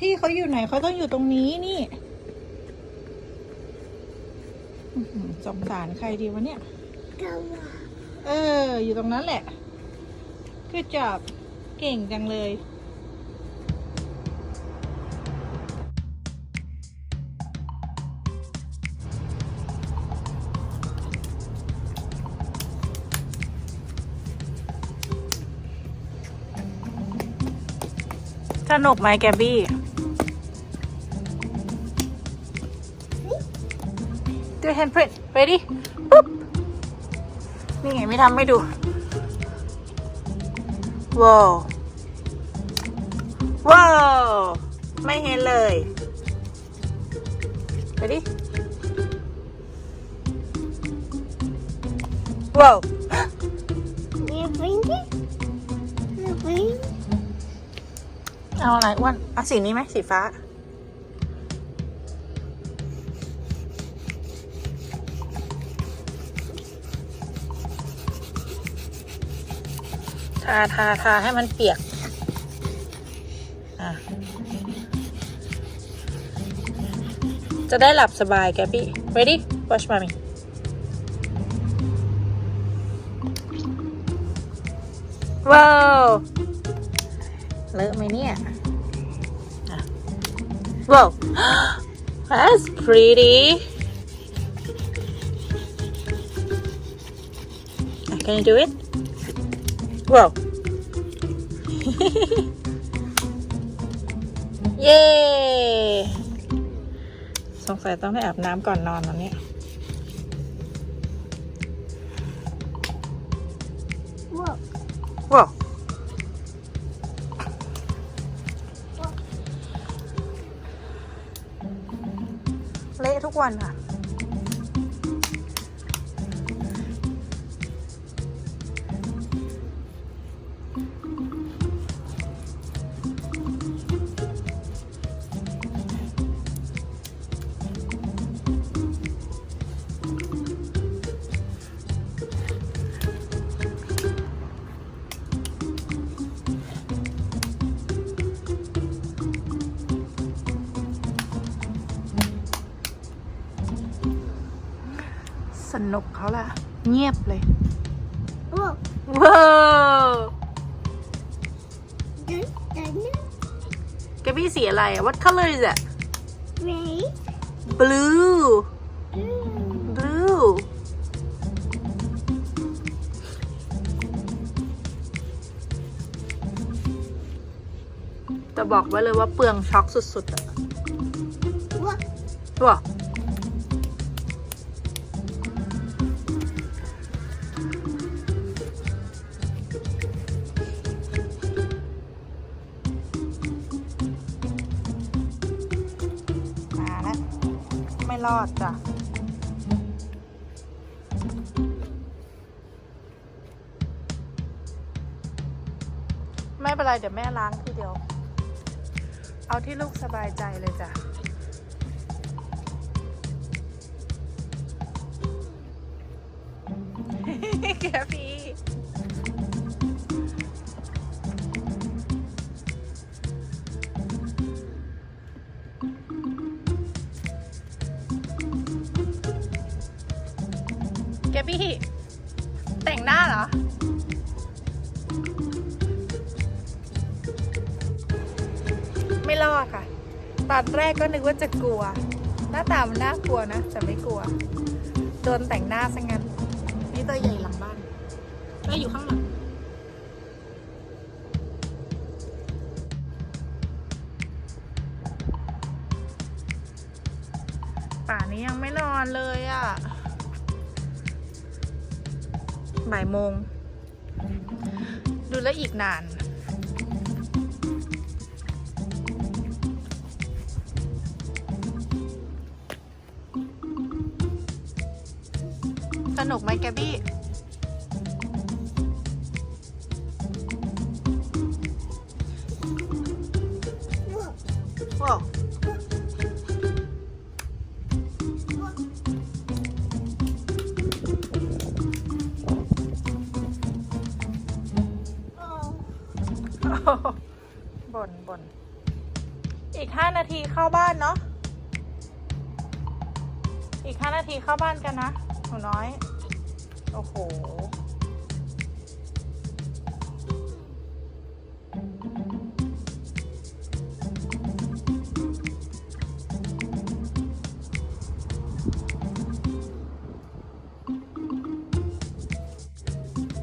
ที่เขาอยู่ไหนเขาต้องอยู่ตรงนี้นี่สงสารใครดีวะเนี่ยเออ อยู่ตรงนั้นแหละคือจับเก่งจังเลยสนุกไหมแกบี้ Do handprint ready ปุ๊บนี่ไงไม่ทำไม่ดูว้าวว้าวไม่เห็นเลย ready ว้าวเอาอะไรอ้วนเอาสีนี้ไหมสีฟ้า ทาทาทาให้มันเปียกจะได้หลับสบายแกพี่ ready watch mommy ว้าวเลอะไหมเนี่ย ว้าว that's pretty can you do it ว้าวเย้สงสัยต้องไปอาบน้ำก่อนนอนวันนี้ว้าวเละทุกวันค่ะ สนุกเขาล่ะ เงียบเลยว้าวแกบี้สีอะไรอะ What color is it Blue Blue แต่บอกไว้เลยว่าเปลืองช็อกสุดๆอะว้าวมา ไม่รอดจ้ะไม่เป็นไรเดี๋ยวแม่ล้างทีเดียว เอาที่ลูกสบายใจเลยจ้ะแกพี่ กพี่แต่งหน้าเหรอ ไม่รอดค่ะ ตอนแรกก็นึกว่าจะกลัว หน้าตามันน่ากลัวนะแต่ไม่กลัว โดนแต่งหน้าซะงั้น นี่ตัวใหญ่หลังบ้านแม่อยู่ข้างหลังป่านนี้ยังไม่นอนเลยอะ่ะ บ่ายโมง ดูแลอีกนาน สนุกไหมแกบี้ บ่นบ่นอีกห้านาทีเข้าบ้านเนาะ อีกห้านาทีเข้าบ้านกันนะ หนูน้อย โอ้โห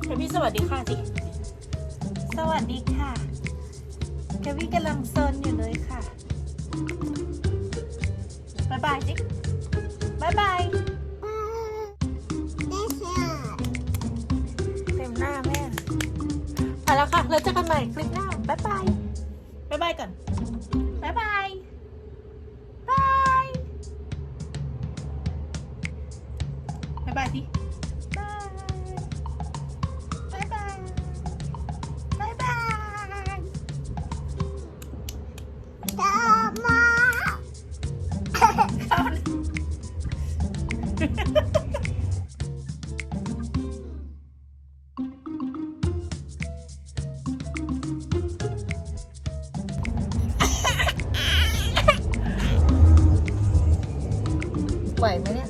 เควี่สวัสดีค่ะสิ สวัสดีค่ะเควี่กำลังซนอยู่เลยค่ะบายบายสิบายบายเต็มหน้าแม่ไปแล้วค่ะแล้วเจอกันใหม่คลิปหน้าบายบายบายบายก่อนบายบายบายบายบายสิ ไหวไหมเนี่ย